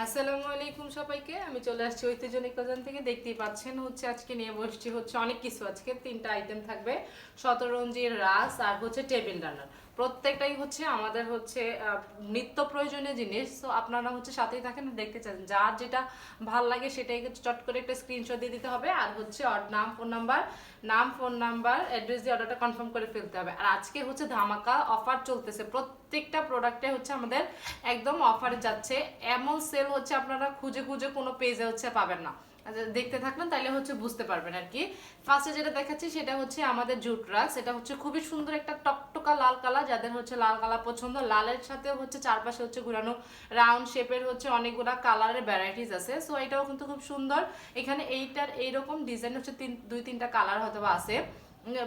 আসসালামু আলাইকুম সবাইকে। আমি চলে আসছি ঐতিহ্যনিক থেকে। দেখতেই পাচ্ছেন হচ্ছে আজকে নিয়ে বসছি হচ্ছে অনেক কিছু। আজকে তিনটা আইটেম থাকবে। শতরঞ্জির রাস আর হচ্ছে টেবিল রান্নার প্রত্যেকটাই হচ্ছে আমাদের হচ্ছে নিত্য প্রয়োজনীয় জিনিস। তো আপনারা হচ্ছে সাথেই থাকেন, দেখতে চান। যার যেটা ভালো লাগে সেটাই চট করে একটা স্ক্রিনশট দিয়ে দিতে হবে। আর হচ্ছে নাম ফোন নাম্বার নাম ফোন নাম্বার অ্যাড্রেস দিয়ে অর্ডারটা কনফার্ম করে ফেলতে হবে। আর আজকে হচ্ছে ধামাকা অফার চলতেছে। প্রত্যেকটা প্রোডাক্টে হচ্ছে আমাদের একদম অফারে যাচ্ছে। এমন সেল হচ্ছে আপনারা খুঁজে খুঁজে কোনো পেজে হচ্ছে পাবেন না। আচ্ছা, দেখতে থাকবেন তাহলে হচ্ছে বুঝতে পারবেন আর কি। ফার্স্টে যেটা দেখাচ্ছি সেটা হচ্ছে আমাদের জুট রাস এটা হচ্ছে খুবই সুন্দর একটা টকটকা লাল কালার যাদের হচ্ছে লাল কালার পছন্দ। লালের সাথে হচ্ছে চারপাশে হচ্ছে ঘুরানো রাউন্ড শেপের হচ্ছে অনেকগুলা কালারের ভ্যারাইটিস আছে। সো এটাও কিন্তু খুব সুন্দর। এখানে এইটার এইরকম ডিজাইন হচ্ছে তিন দুই তিনটা কালার হয়তো বা আছে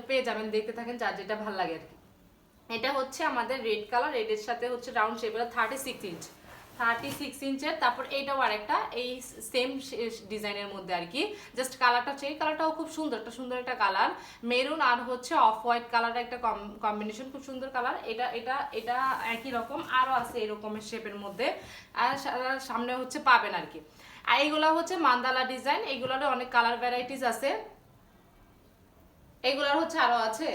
পেয়ে যাবেন দেখতে থাকেন যার যেটা ভালো লাগে আর কি। এটা হচ্ছে আমাদের রেড কালার রেডের সাথে হচ্ছে রাউন্ড শেপ এটা thirty six inch thirty six ইঞ্চের তারপর এইটাও আরেকটা, এই সেম ডিজাইনের মধ্যে আর কি জাস্ট কালারটা হচ্ছে, এই কালারটাও খুব সুন্দর, একটা সুন্দর একটা কালার মেরুন আর হচ্ছে অফ হোয়াইট কালারের একটা কম্বিনেশন খুব সুন্দর কালার এটা এটা এটা একই রকম, আরও আছে এরকমের শেপের মধ্যে। আর সামনে হচ্ছে পাবেন আর কি আর এইগুলা হচ্ছে মান্দালা ডিজাইন এইগুলোর অনেক কালার ভ্যারাইটিস আছে। এগুলার হচ্ছে আরও আছে।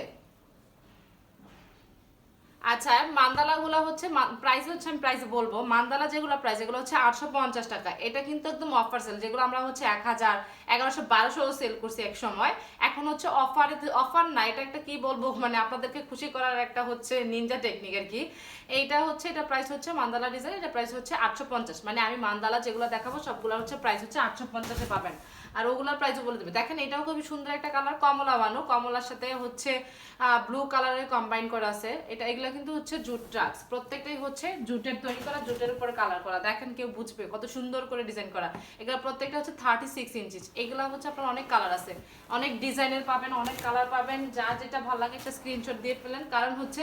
আচ্ছা মান্দালা গুলো হচ্ছে প্রাইস হচ্ছে আমি প্রাইস বলব। মান্দালা যেগুলো প্রাইস এগুলো হচ্ছে আটশো পঞ্চাশ টাকা। এটা কিন্তু একদম অফার সেল যেগুলো আমরা হচ্ছে এক হাজার, এগারোশো বারোশো সেল করছি এক সময়। এখন হচ্ছে অফারে অফার না, এটা একটা কি বলব মানে আপনাদেরকে খুশি করার একটা হচ্ছে নিনজা টেকনিক আর কি। এইটা হচ্ছে, এটা প্রাইস হচ্ছে মান্দালা ডিজাইন এটা প্রাইস হচ্ছে আটশো পঞ্চাশ। মানে আমি মান্দালা যেগুলো দেখাবো, সবগুলো হচ্ছে প্রাইস হচ্ছে আটশো পঞ্চাশে পাবেন। আর ওগুলোর প্রাইসও বলে দেবে। দেখেন, এটাও খুবই সুন্দর একটা কালার কমলা বানো। কমলার সাথে হচ্ছে ব্লু কালারের কম্বাইন করা আছে। এটা, এগুলো কিন্তু হচ্ছে জুট ট্রাক্স প্রত্যেকটাই হচ্ছে জুটের তৈরি করা জুটের উপরে কালার করা। দেখেন কেউ বুঝবে কত সুন্দর করে ডিজাইন করা। এগুলো প্রত্যেকটা হচ্ছে থার্টি সিক্স ইঞ্চিস এগুলো হচ্ছে আপনার অনেক কালার আছে। অনেক ডিজাইনের পাবেন, অনেক কালার পাবেন। যা যেটা ভালো লাগে একটা স্ক্রিনশট দিয়ে ফেলেন। কারণ হচ্ছে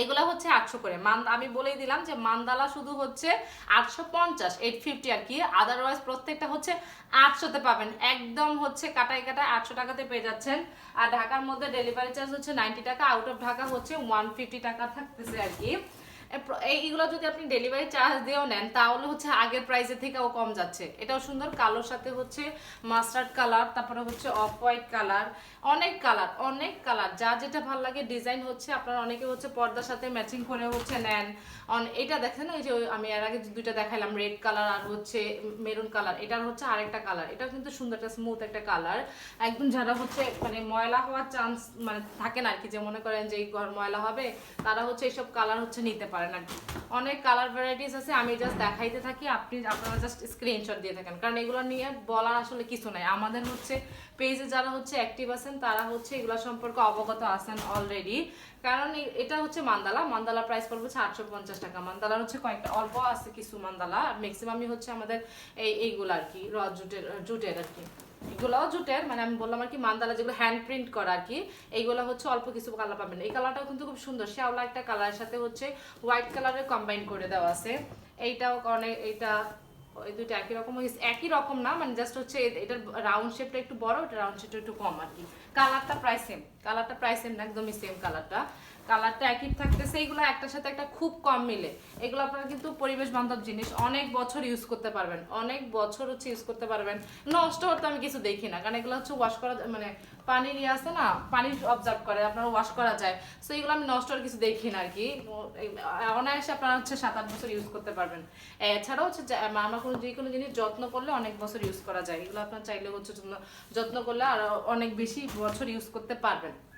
এগুলা হচ্ছে আটশো করে। মান আমি বলেই দিলাম যে মান্দালা শুধু হচ্ছে আটশো পঞ্চাশ এইট ফিফটি আর কি। আদারওয়াইজ প্রত্যেকটা হচ্ছে আটশোতে পাবেন। একদম হচ্ছে কাটায় কাটায় আটশো টাকাতে পেয়ে যাচ্ছেন। আর ঢাকার মধ্যে ডেলিভারি চার্জ হচ্ছে নাইনটি টাকা আউট অফ ঢাকা হচ্ছে ওয়ান ফিফটি টাকা থাকতেছে আর কি। এইগুলো যদি আপনি ডেলিভারি চার্জ দিয়েও নেন, তাহলে হচ্ছে আগের প্রাইসের থেকেও কম যাচ্ছে। এটাও সুন্দর, কালোর সাথে হচ্ছে মাস্টার্ড কালার তারপরে হচ্ছে অফ হোয়াইট কালার অনেক কালার অনেক কালার যা যেটা ভালো লাগে ডিজাইন হচ্ছে, আপনারা অনেকে হচ্ছে পর্দার সাথে ম্যাচিং করে হচ্ছে নেন। অন এটা দেখেন, ওই যে আমি এর আগে দুইটা দেখাইলাম রেড কালার আর হচ্ছে মেরুন কালার এটার হচ্ছে আরেকটা কালার এটাও কিন্তু সুন্দর একটা স্মুথ একটা কালার একদম যারা হচ্ছে মানে ময়লা হওয়ার চান্স মানে থাকে না আর কি যে মনে করেন যে এই ঘর ময়লা হবে, তারা হচ্ছে এইসব কালার হচ্ছে নিতে পারেন আর কি অনেক কালার ভ্যারাইটিস আছে, আমি জাস্ট দেখাইতে থাকি, আপনি, আপনারা জাস্ট স্ক্রিনশট দিয়ে থাকেন। কারণ এগুলো নিয়ে বলার আসলে কিছু নাই। আমাদের হচ্ছে পেজে যারা হচ্ছে অ্যাক্টিভ আছেন, তারা হচ্ছে এগুলো সম্পর্কে অবগত আছেন অলরেডি কারণ এটা হচ্ছে মান্দালা। মান্দালা প্রাইস পড়বে হচ্ছে আটশো পঞ্চাশ টাকা। মান্দালার হচ্ছে কয়েকটা, অল্প আছে কিছু মান্দালা। ম্যাক্সিমামই হচ্ছে আমাদের এই, এইগুলো আর কি, র, জুটের জুটের আর কি। এগুলোও জুটের মানে আমি বললাম আর কি, মান্দালা যেগুলো হ্যান্ড প্রিন্ট করা আর কি, এইগুলো হচ্ছে অল্প কিছু কালার পাবেন। এই কালারটাও কিন্তু খুব সুন্দর। শ্যাওলা একটা কালারের সাথে হচ্ছে হোয়াইট কালারের কম্বাইন করে দেওয়া আছে। এইটাও অনেক, এইটা ওই দুটো একই রকম একই রকম না মানে জাস্ট হচ্ছে এটার রাউন্ড শেপটা একটু বড় এটা রাউন্ড শেপটা একটু কম আর কি। কালারটা প্রায় সেম কালারটা প্রায় সেম না, একদমই সেম কালারটা কালারটা একই থাকতেছে, এগুলো একটার সাথে একটা খুব কম মিলে। এগুলো আপনারা কিন্তু পরিবেশ বান্ধব জিনিস, অনেক বছর ইউজ করতে পারবেন, অনেক বছর হচ্ছে ইউজ করতে পারবেন। নষ্ট হতে আমি কিছু দেখি না, কারণ এগুলো হচ্ছে ওয়াশ করা মানে পানির ইয়ে আছে না, পানি অবজার্ভ করে, আপনারা ওয়াশ করা যায়। সো এগুলো আমি নষ্ট কিছু দেখি না আর কি অনায়াসে আপনারা হচ্ছে সাত আট বছর ইউজ করতে পারবেন। এছাড়াও হচ্ছে আমরা কোনো, যে কোনো জিনিস যত্ন করলে অনেক বছর ইউজ করা যায়। এগুলো আপনার চাইলে হচ্ছে যত্ন- যত্ন করলে আরও অনেক বেশি বছর ইউজ করতে পারবেন।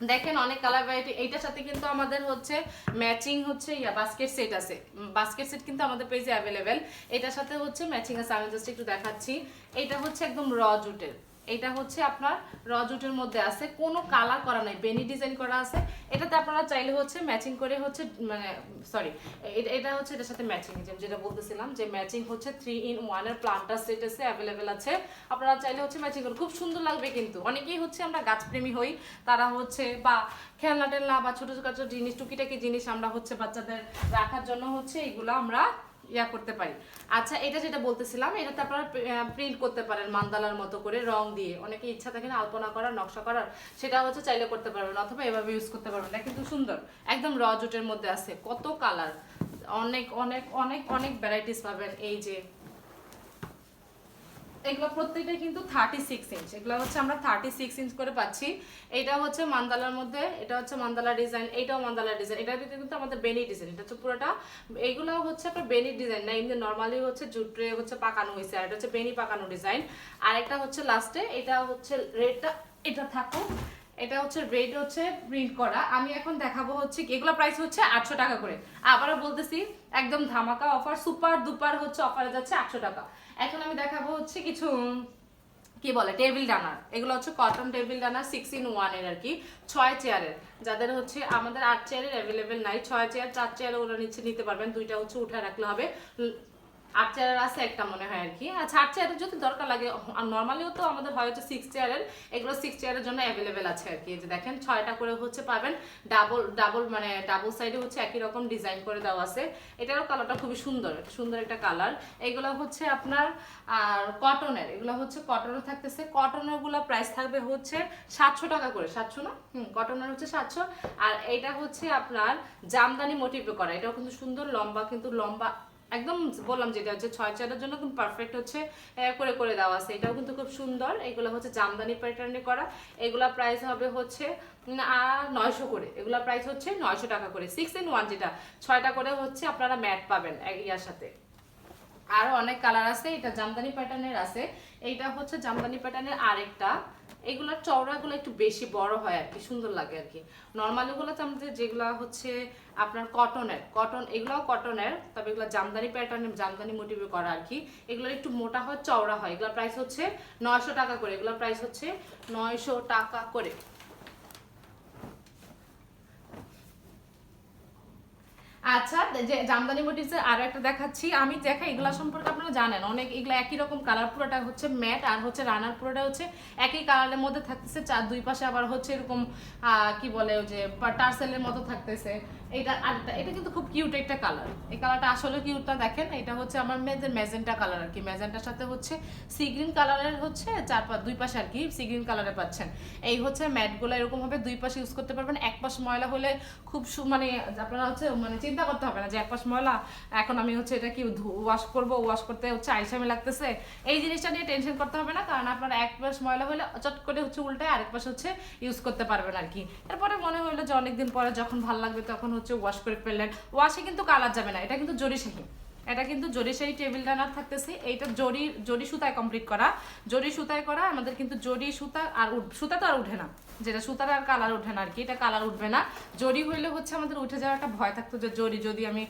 দেখেন অনেক কালার ভ্যারাইটি এইটার সাথে কিন্তু আমাদের হচ্ছে ম্যাচিং হচ্ছে ইয়া বাস্কেট সেট আছে। বাস্কেট সেট কিন্তু আমাদের পেজে অ্যাভেলেবেল এটার সাথে হচ্ছে ম্যাচিং আছে। আমি জাস্ট একটু দেখাচ্ছি। এটা হচ্ছে একদম র জুটের। এটা হচ্ছে আপনার র জুটের মধ্যে আছে, কোনো কালার করা নাই, বেনি ডিজাইন করা আছে। এটাতে আপনারা চাইলে হচ্ছে ম্যাচিং করে হচ্ছে মানে সরি এটা হচ্ছে এটার সাথে ম্যাচিং যেটা বলতেছিলাম, যে ম্যাচিং হচ্ছে থ্রি ইন ওয়ানের প্লান্টার সেট আছে অ্যাভেলেবেল আছে। আপনারা চাইলে হচ্ছে ম্যাচিং করে খুব সুন্দর লাগবে কিন্তু। অনেকেই হচ্ছে আমরা গাছপ্রেমী হই, তারা হচ্ছে বা খেলনা টেলনা বা ছোটো ছোটো জিনিস, টুকিটাকি জিনিস আমরা হচ্ছে বাচ্চাদের রাখার জন্য হচ্ছে এগুলো আমরা ইয়া করতে পারি। আচ্ছা এটা যেটা বলতেছিলাম এটাতে আপনারা প্রিন্ট করতে পারেন মান্দালার মতো করে, রং দিয়ে। অনেকে ইচ্ছা থাকে না আলপনা করার, নকশা করার, সেটা হচ্ছে চাইলে করতে পারবেন অথবা এভাবে ইউজ করতে পারবেন না। কিন্তু সুন্দর, একদম র জুটের মধ্যে আছে। কত কালার অনেক অনেক অনেক অনেক ভ্যারাইটিস পাবেন এই যে এগুলো প্রত্যেকটা কিন্তু থার্টি সিক্স ইঞ্চ এগুলো হচ্ছে আমরা থার্টি সিক্স ইঞ্চ করে পাচ্ছি। এটা হচ্ছে মান্দালার মধ্যে, এটা হচ্ছে মান্দালা ডিজাইন এটাও মান্দালা ডিজাইন এটা দিতে কিন্তু আমাদের বেনি ডিজাইন এটা হচ্ছে পুরোটা, এগুলো হচ্ছে আপনার বেনি ডিজাইন না, এমনি নর্মালি হচ্ছে জুটে হচ্ছে পাকানো হয়েছে, আর এটা হচ্ছে বেনি পাকানো ডিজাইন আর একটা হচ্ছে লাস্টে এটা হচ্ছে রেডটা এটা থাকুক, এটা হচ্ছে রেড হচ্ছে প্রিন্ট করা। আমি এখন দেখাবো হচ্ছে এগুলো প্রাইস হচ্ছে আটশো টাকা করে। আবারও বলতেছি, একদম ধামাকা অফার সুপার দুপার হচ্ছে অফারে যাচ্ছে আটশো টাকা। এখন আমি দেখাবো হচ্ছে কিছু, কি বলে টেবিল ডানার এগুলো হচ্ছে কটন টেবিল ডানার সিক্স ইন ওয়ানের আর কি। ছয় চেয়ারের যাদের হচ্ছে আমাদের আট চেয়ারের অ্যাভেলেবেল নাই, ছয় চেয়ার চার চেয়ার ওরা নিচ্ছে নিতে পারবেন। দুইটা হচ্ছে উঠে রাখলে হবে। আট চেয়ারের আছে একটা মনে হয় আর কি। আচ্ছা আট চেয়ারের যদি দরকার লাগে, আর নর্মালিও তো আমাদের হয় হচ্ছে সিক্স চেয়ারের এগুলো সিক্স চেয়ারের জন্য অ্যাভেলেবেল আছে আর কি। যে দেখেন, ছয়টা করে হচ্ছে পাবেন। ডাবল ডাবল মানে ডাবল সাইডে হচ্ছে একই রকম ডিজাইন করে দেওয়া আছে। এটারও কালারটা খুবই সুন্দর সুন্দর একটা কালার এগুলো হচ্ছে আপনার, আর কটনের এগুলো হচ্ছে কটনের থাকতেছে। কটনেরগুলো প্রাইস থাকবে হচ্ছে সাতশো টাকা করে। সাতশো না? হুম কটনের হচ্ছে সাতশো। আর এটা হচ্ছে আপনার জামদানি মোটিভে করা। এটাও কিন্তু সুন্দর, লম্বা, কিন্তু লম্বা একদম বললাম যেটা হচ্ছে ছয় চারের জন্য কিন্তু পারফেক্ট হচ্ছে করে করে দেওয়া আছে। এটাও কিন্তু খুব সুন্দর। এগুলো হচ্ছে জামদানি প্যাটার্নে করা। এগুলা প্রাইস হবে হচ্ছে নয়শো করে। এগুলা প্রাইস হচ্ছে নয়শো টাকা করে। সিক্স ইন ওয়ান যেটা, ছয়টা করে হচ্ছে আপনারা ম্যাট পাবেন ইয়ার সাথে। আরও অনেক কালার আছে, এটা জামদানি প্যাটার্নের আছে। এইটা হচ্ছে জামদানি প্যাটার্নের আরেকটা। এগুলোর চওড়াগুলো একটু বেশি বড় হয় আর কি, সুন্দর লাগে আর কি। নর্মালি গুলোতে আমাদের যেগুলো হচ্ছে আপনার কটনের কটন এগুলোও কটনের তবে এগুলো জামদানি প্যাটার্নের জামদানি মোটিভে করা আর কি। এগুলো একটু মোটা হয়, চওড়া হয়। এগুলোর প্রাইস হচ্ছে নয়শো টাকা করে, এগুলোর প্রাইস হচ্ছে নয়শো টাকা করে। আচ্ছা যে জামদানি মোটিভসের আর একটা দেখাচ্ছি। আমি দেখা এগুলা সম্পর্কে আপনারা জানেন। অনেক এগুলা একই রকম কালার পুরোটা হচ্ছে ম্যাট আর হচ্ছে রানার পুরোটা হচ্ছে একই কালারের মধ্যে থাকতেছে। চার দুই পাশে আবার হচ্ছে এরকম কি বলে ওই যে টার্সেলের মতো থাকতেছে। এটা আরেকটা এটা কিন্তু খুব কিউট একটা কালার এই কালারটা আসলে কিউটটা দেখেন, এটা হচ্ছে আমার মেয়েদের ম্যাজেন্টা কালার আর কি। ম্যাজেন্টার সাথে হচ্ছে সি গ্রিন কালারের হচ্ছে চার পা দুই পাশে আর কি সি গ্রিন কালারে পাচ্ছেন। এই হচ্ছে ম্যাটগুলো এরকম ভাবে দুই পাশে ইউজ করতে পারবেন। এক পাশ ময়লা হলে খুব সু- মানে আপনারা হচ্ছে মানে চিন্তা করতে হবে না যে এক পাশ ময়লা, এখন আমি হচ্ছে এটা কি ওয়াশ করব ওয়াশ করতে হচ্ছে আইসামি লাগতেছে। এই জিনিসটা নিয়ে টেনশন করতে হবে না, কারণ আপনার এক পাশ ময়লা হলে চট করে হচ্ছে উল্টায় আরেক পাশে হচ্ছে ইউজ করতে পারবেন আর কি। এরপরে মনে হলো যে অনেকদিন পরে যখন ভালো লাগবে তখন হচ্ছে ওয়াশ করে ফেললেন। ওয়াশে কিন্তু কালার যাবে না, এটা কিন্তু জরিশাহী এটা কিন্তু জরিশাহী টেবিল রানার থাকতেছে, এইটা জরি জরি সুতায় কমপ্লিট করা। জরি সুতায় করা, আমাদের কিন্তু জরি সুতা আর সুতা তো আর উঠে না। যেটা সুতার আর কালার উঠে না আর কি, এটা কালার উঠবে না। জরি হইলে হচ্ছে আমাদের উঠে যাওয়ার একটা ভয় থাকতো যে জরি যদি আমি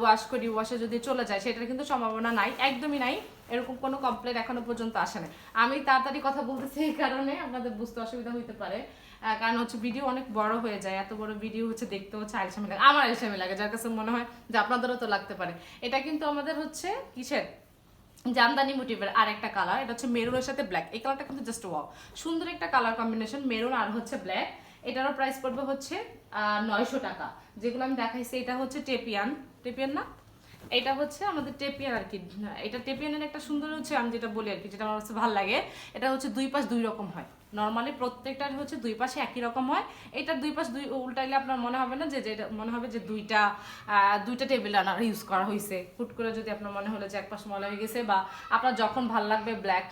ওয়াশ করি ওয়াশে যদি চলে যায়, সেটার কিন্তু সম্ভাবনা নাই, একদমই নাই। এরকম কোনো কমপ্লেন এখনও পর্যন্ত আসে না আমি তাড়াতাড়ি কথা বলতেছি এই কারণে আপনাদের বুঝতে অসুবিধা হইতে পারে। কারণ হচ্ছে ভিডিও অনেক বড় হয়ে যায়, এত বড় ভিডিও হচ্ছে দেখতে হচ্ছে আলসামি লাগে, আমার আলসামি লাগে, যার কাছে মনে হয় যে আপনাদেরও তো লাগতে পারে। এটা কিন্তু আমাদের হচ্ছে কিসের? জামদানি মোটিভের আর একটা কালার এটা হচ্ছে মেরুনের সাথে ব্ল্যাক এই কালারটা কিন্তু জাস্ট ওয়াও সুন্দর একটা কালার কম্বিনেশন মেরুন আর হচ্ছে ব্ল্যাক এটারও প্রাইস পড়বে হচ্ছে নয়শো টাকা। যেগুলো আমি দেখাইছি, এটা হচ্ছে টেপিয়ান টেপিয়ান না? এটা হচ্ছে আমাদের টেপিয়ান আর কি, এটা টেপিয়ানের একটা সুন্দর হচ্ছে, আমি যেটা বলি আর কি, যেটা আমার কাছে ভালো লাগে, এটা হচ্ছে দুই পাশ দুই রকম হয়। নর্মালি প্রত্যেকটার হচ্ছে দুই পাশে একই রকম হয়। এটার দুই পাশ দুই উল্টাইলে আপনার মনে হবে না যে যেটা মনে হবে যে দুইটা দুইটা টেবিল রানার ইউজ করা হয়েছে হুট করে যদি আপনার মনে হলো যে এক পাশ ময়লা হয়ে গেছে বা আপনার যখন ভালো লাগবে ব্ল্যাক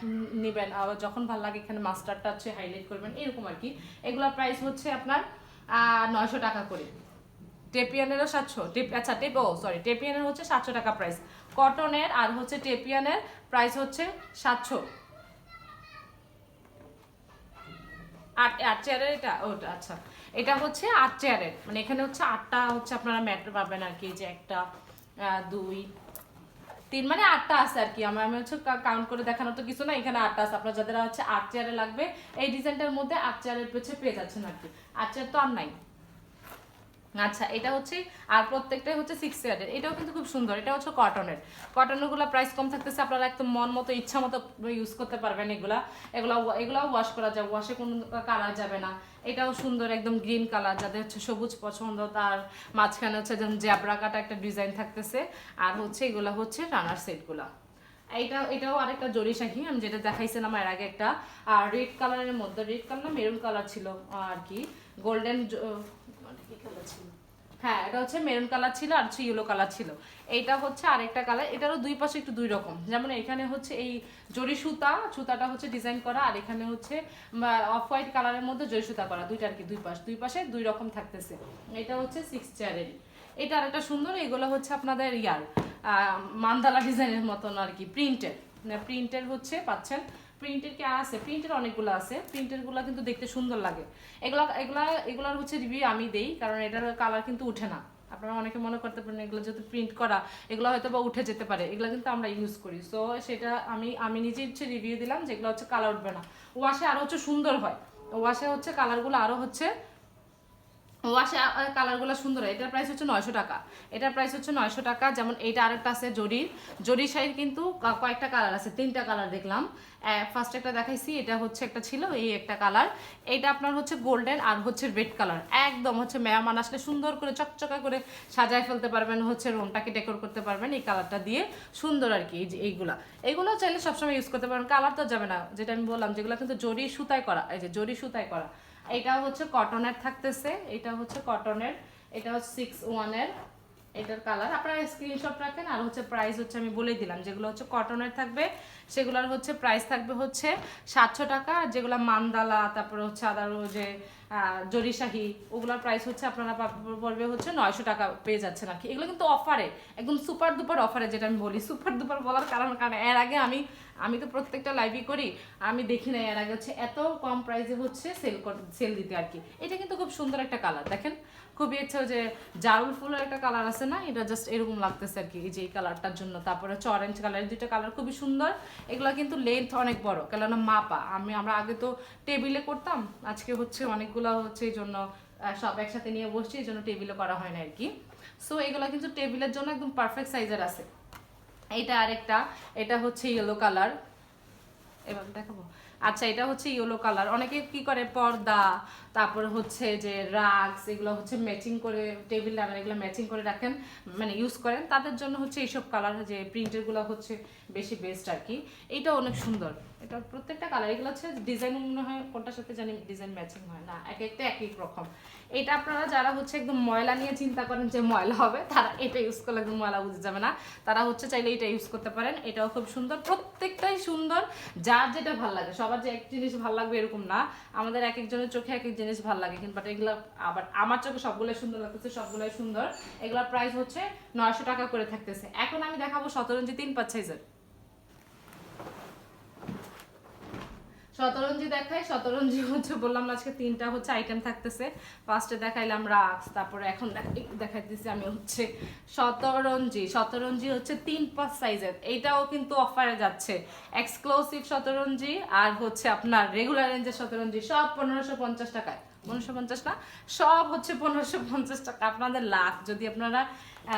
নেবেন, আবার যখন ভালো লাগে এখানে মাস্টারটা হচ্ছে হাইলাইট করবেন, এরকম আর কি। এগুলোর প্রাইস হচ্ছে আপনার নয়শো টাকা করে। টেপিয়ানেরও সাতশো টেপ আচ্ছা টেপ ও সরি টেপিয়ানের হচ্ছে সাতশো টাকা প্রাইস কটনের আর হচ্ছে টেপিয়ানের প্রাইস হচ্ছে সাতশো। আট আট চেয়ারের এটা ওটা আচ্ছা। এটা হচ্ছে আট চেয়ারের মানে এখানে হচ্ছে আটটা হচ্ছে আপনারা ম্যাটার পাবেন আর কি, যে একটা দুই, তিন মানে আটটা আছে আর কি। আমার আমি হচ্ছে কাউন্ট করে দেখানো তো কিছু না এখানে আটটা আছে। আপনার যাদের হচ্ছে আট চেয়ারে লাগবে, এই ডিজাইনটার মধ্যে আট চেয়ারের পেছে পেয়ে যাচ্ছেন আর কি। আট চেয়ার তো আর নাই। আচ্ছা এটা হচ্ছে, আর প্রত্যেকটাই হচ্ছে সিক্স ইয়ার্ডের এটাও কিন্তু খুব সুন্দর, এটা হচ্ছে কটনের কটনেরগুলা প্রাইস কম থাকতেছে, আপনারা একদম মন মতো, ইচ্ছা মতো ইউজ করতে পারবেন এগুলা। এগুলা, এগুলাও ওয়াশ করা যায় ওয়াশে কোনো কালার যাবে না। এটাও সুন্দর, একদম গ্রিন কালার যাদের হচ্ছে সবুজ পছন্দ, তার মাঝখানে হচ্ছে যেমন জ্যাবরা কাটা একটা ডিজাইন থাকতেছে। আর হচ্ছে এগুলা হচ্ছে রানার সেটগুলা এইটা, এটাও আরেকটা জরি শাহি আমি যেটা দেখাইছিলাম এর আগে একটা। আর রেড কালারের মধ্যে রেড কালার মেরুন কালার ছিল, আর কি। গোল্ডেন হ্যাঁ এটা হচ্ছে মেরুন কালার ছিল আর হচ্ছে ইয়েলো কালার ছিল। এইটা হচ্ছে আরেকটা কালার এটারও দুই পাশে একটু দুই রকম। যেমন এখানে হচ্ছে এই জরি সুতা, সুতাটা হচ্ছে ডিজাইন করা, আর এখানে হচ্ছে অফ হোয়াইট কালারের মধ্যে জরি সুতা করা। দুইটা আর কি, দুই পাশ, দুই পাশে দুই রকম থাকতেছে। এটা হচ্ছে সিক্স চেয়ারের এটা আরেকটা সুন্দর, এগুলো হচ্ছে আপনাদের ইয়ার মান্দালা ডিজাইনের মতন আর কি প্রিন্টের প্রিন্টের হচ্ছে, পাচ্ছেন প্রিন্টের কি আছে প্রিন্টের অনেকগুলো আছে। প্রিন্টেরগুলো কিন্তু দেখতে সুন্দর লাগে। এগুলা এগুলা, এগুলার হচ্ছে রিভিউ আমি দেই, কারণ এটার কালার কিন্তু উঠে না। আপনারা অনেকে মনে করতে পারেন এগুলো যেহেতু প্রিন্ট করা, এগুলো হয়তো বা উঠে যেতে পারে। এগুলো কিন্তু আমরা ইউজ করি। সো সেটা আমি আমি নিজে হচ্ছে রিভিউ দিলাম যেগুলো হচ্ছে কালার উঠবে না। ওয়াশে আরও হচ্ছে সুন্দর হয়। ওয়াশে হচ্ছে কালারগুলো আরও হচ্ছে ওয়াশে কালারগুলো সুন্দর এটার প্রাইস হচ্ছে নয়শো টাকা। এটার প্রাইস হচ্ছে নয়শো টাকা। যেমন এইটা আরেকটা আছে জরির। জরির শাড়ির কিন্তু কয়েকটা কালার আছে। তিনটা কালার দেখলাম। ফার্স্ট একটা দেখাইছি। এটা হচ্ছে একটা ছিল, এই একটা কালার। এইটা আপনার হচ্ছে গোল্ডেন আর হচ্ছে রেড কালার। একদম হচ্ছে মেহমান আসলে সুন্দর করে চকচকা করে সাজায় ফেলতে পারবেন, হচ্ছে রুমটাকে ডেকোর করতে পারবেন এই কালারটা দিয়ে। সুন্দর আর কি এইগুলা। এইগুলো চাইলে সবসময় ইউজ করতে পারবেন কালার তো যাবে না। যেটা আমি বললাম, যেগুলো কিন্তু জরি সুতায় করা, এই যে জরি সুতায় করা। এটা হচ্ছে কটনের থাকতেছে, এটা হচ্ছে কটনের, এটা হচ্ছে সিক্স ওয়ানের এটার কালার আপনারা স্ক্রিনশট রাখেন, আর হচ্ছে প্রাইস হচ্ছে আমি বলে দিলাম, যেগুলো হচ্ছে কটনের থাকবে, সেগুলোর হচ্ছে প্রাইস থাকবে হচ্ছে সাতশো টাকা, আর যেগুলো মান্দালা, তারপরে হচ্ছে আদারও যে জরিশাহি, ওগুলোর প্রাইস হচ্ছে আপনারা পড়বে হচ্ছে নয়শো টাকা পেয়ে যাচ্ছেন আর কি। এগুলো কিন্তু অফারে একদম সুপার দুপার অফারে যেটা আমি বলি সুপার দুপার বলার কারণ কারণ এর আগে আমি আমি তো প্রত্যেকটা লাইভই করি, আমি দেখি না এর আগে হচ্ছে এত কম প্রাইসে হচ্ছে সেল সেল দিতে আর কি। এটা কিন্তু খুব সুন্দর একটা কালার দেখেন? খুবই ইচ্ছে যে জারুল ফুলের একটা কালার আছে না, এটা জাস্ট এরকম লাগতেছে আর কি, এই যে এই কালারটার জন্য। তারপরে হচ্ছে অরেঞ্জ কালারের দুইটা কালার খুবই সুন্দর। এগুলো কিন্তু লেন্থ অনেক বড়, কেননা মাপা। আমি, আমরা আগে তো টেবিলে করতাম, আজকে হচ্ছে অনেকগুলো হচ্ছে এই জন্য সব একসাথে নিয়ে বসছি, এই জন্য টেবিলে করা হয় না আর কি। সো এগুলো কিন্তু টেবিলের জন্য একদম পারফেক্ট সাইজের আছে। এটা আরেকটা, এটা হচ্ছে ইয়েলো কালার এবার দেখাবো। আচ্ছা এটা হচ্ছে ইয়েলো কালার অনেকে কি করে, পর্দা, তারপর হচ্ছে যে রাগস, এগুলো হচ্ছে ম্যাচিং করে টেবিল ল্যাম্প এগুলো ম্যাচিং করে রাখেন মানে ইউজ করেন। তাদের জন্য হচ্ছে এইসব কালার যে প্রিন্টেরগুলো হচ্ছে বেশি বেস্ট আর কি। এটা অনেক সুন্দর। এটা প্রত্যেকটা কালার এগুলো হচ্ছে ডিজাইন মনে হয় কোনটার সাথে জানি ডিজাইন ম্যাচিং হয় না, এক একটা এক এক রকম। এটা আপনারা যারা হচ্ছে একদম ময়লা নিয়ে চিন্তা করেন যে ময়লা হবে, তারা এটা ইউজ করলে একদম ময়লা বুঝে যাবে না। তারা হচ্ছে চাইলে এটা ইউজ করতে পারেন, এটাও খুব সুন্দর, প্রত্যেকটাই সুন্দর। যার যেটা ভালো লাগে, সবার যে এক জিনিস ভালো লাগবে এরকম না। আমাদের এক একজনের চোখে এক এক জিনিস ভালো লাগে, কিন্তু বাট এগুলো আবার আমার চোখে সবগুলোই সুন্দর লাগতেছে, সবগুলোই সুন্দর। এগুলোর প্রাইস হচ্ছে নয়শো টাকা করে থাকতেছে। এখন আমি দেখাবো সতেরঞ্জি তিন পাঁচ সাইজের শতরঞ্জি দেখাই, শতরঞ্জি হচ্ছে বললাম আজকে তিনটা হচ্ছে আইটেম থাকতেছে। ফার্স্টে দেখাইলাম রাক্স তারপরে এখন দেখ- দেখাইতেছি আমি হচ্ছে শতরঞ্জি। শতরঞ্জি হচ্ছে তিন পাঁচ সাইজের এইটাও কিন্তু অফারে যাচ্ছে। এক্সক্লুসিভ শতরঞ্জি আর হচ্ছে আপনার রেগুলার রেঞ্জের শতরঞ্জি, সব পনেরোশো পঞ্চাশ টাকায়। পনেরোশো পঞ্চাশ না, সব হচ্ছে পনেরোশো পঞ্চাশ টাকা। আপনাদের লাখ যদি আপনারা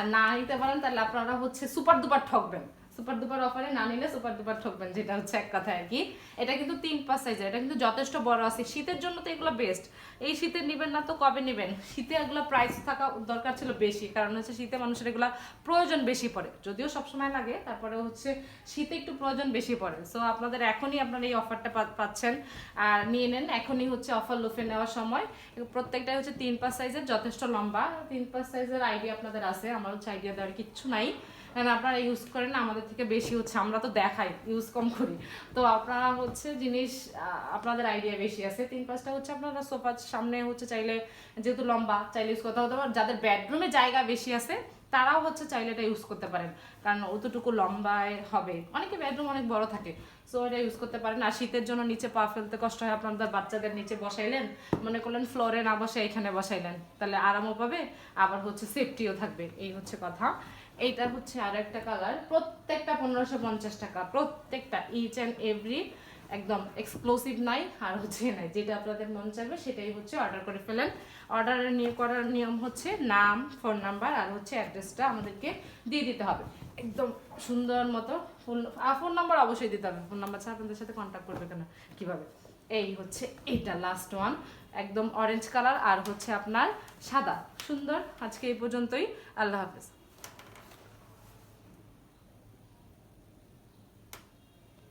না নিতে পারেন, তাহলে আপনারা হচ্ছে সুপার দুপার ঠকবেন। সুপার দুপার অফারে না নিলে সুপার দুপার ঠকবেন, যেটা হচ্ছে এক কথা আর কি। এটা কিন্তু তিন পাঁচ সাইজের এটা কিন্তু যথেষ্ট বড় আছে। শীতের জন্য তো এগুলো বেস্ট এই শীতে নেবেন না তো কবে নেবেন? শীতে এগুলো প্রাইস থাকা দরকার ছিল বেশি, কারণ হচ্ছে শীতে মানুষের এগুলো প্রয়োজন বেশি পড়ে। যদিও সবসময় লাগে তারপরে হচ্ছে শীতে একটু প্রয়োজন বেশি পড়ে। সো আপনাদের এখনই আপনারা এই অফারটা পাচ্ছেন। আর নিয়ে নেন, এখনই হচ্ছে অফার লুফে নেওয়ার সময়। প্রত্যেকটাই হচ্ছে তিন পাঁচ সাইজের যথেষ্ট লম্বা। তিন পাঁচ সাইজের আইডিয়া আপনাদের আছে, আমার হচ্ছে আইডিয়া দেওয়ার কিচ্ছু নাই। কারণ আপনারা ইউজ করেন আমাদের থেকে বেশি হচ্ছে। আমরা তো দেখাই ইউজ কম করি। তো আপনারা হচ্ছে জিনিস আপনাদের আইডিয়া বেশি আছে। তিন পাঁচটা হচ্ছে আপনারা সোফার সামনে হচ্ছে চাইলে, যেহেতু লম্বা, চাইলে ইউজ করতে হতে পারে যাদের বেডরুমে জায়গা বেশি আছে, তারাও হচ্ছে চাইলে এটা ইউজ করতে পারেন। কারণ অতটুকু লম্বায় হবে। অনেকে বেডরুম অনেক বড় থাকে সো এটা ইউজ করতে পারেন। আর শীতের জন্য নিচে পা ফেলতে কষ্ট হয়। আপনাদের বাচ্চাদের নিচে বসাইলেন, মনে করলেন ফ্লোরে না বসে এখানে বসাইলেন। তাহলে আরামও পাবে, আবার হচ্ছে সেফটিও থাকবে। এই হচ্ছে কথা। এইটা হচ্ছে আর একটা কালার প্রত্যেকটা পনেরোশো পঞ্চাশ টাকা, প্রত্যেকটা ইচ অ্যান্ড এভরি একদম এক্সক্লুসিভ নাই, আর হচ্ছে নাই, যেটা আপনাদের মন চাইবে সেটাই হচ্ছে অর্ডার করে ফেলেন। অর্ডারের নিয়ে করার নিয়ম হচ্ছে নাম ফোন নাম্বার আর হচ্ছে অ্যাড্রেসটা আমাদেরকে দিয়ে দিতে হবে। একদম সুন্দর মতো ফোন আর ফোন নাম্বার অবশ্যই দিতে হবে। ফোন নাম্বার ছাড়া আপনাদের সাথে কন্ট্যাক্ট করবে কেন? কীভাবে? এই হচ্ছে এইটা লাস্ট ওয়ান একদম অরেঞ্জ কালার আর হচ্ছে আপনার সাদা। সুন্দর, আজকে এই পর্যন্তই, আল্লাহ হাফেজ।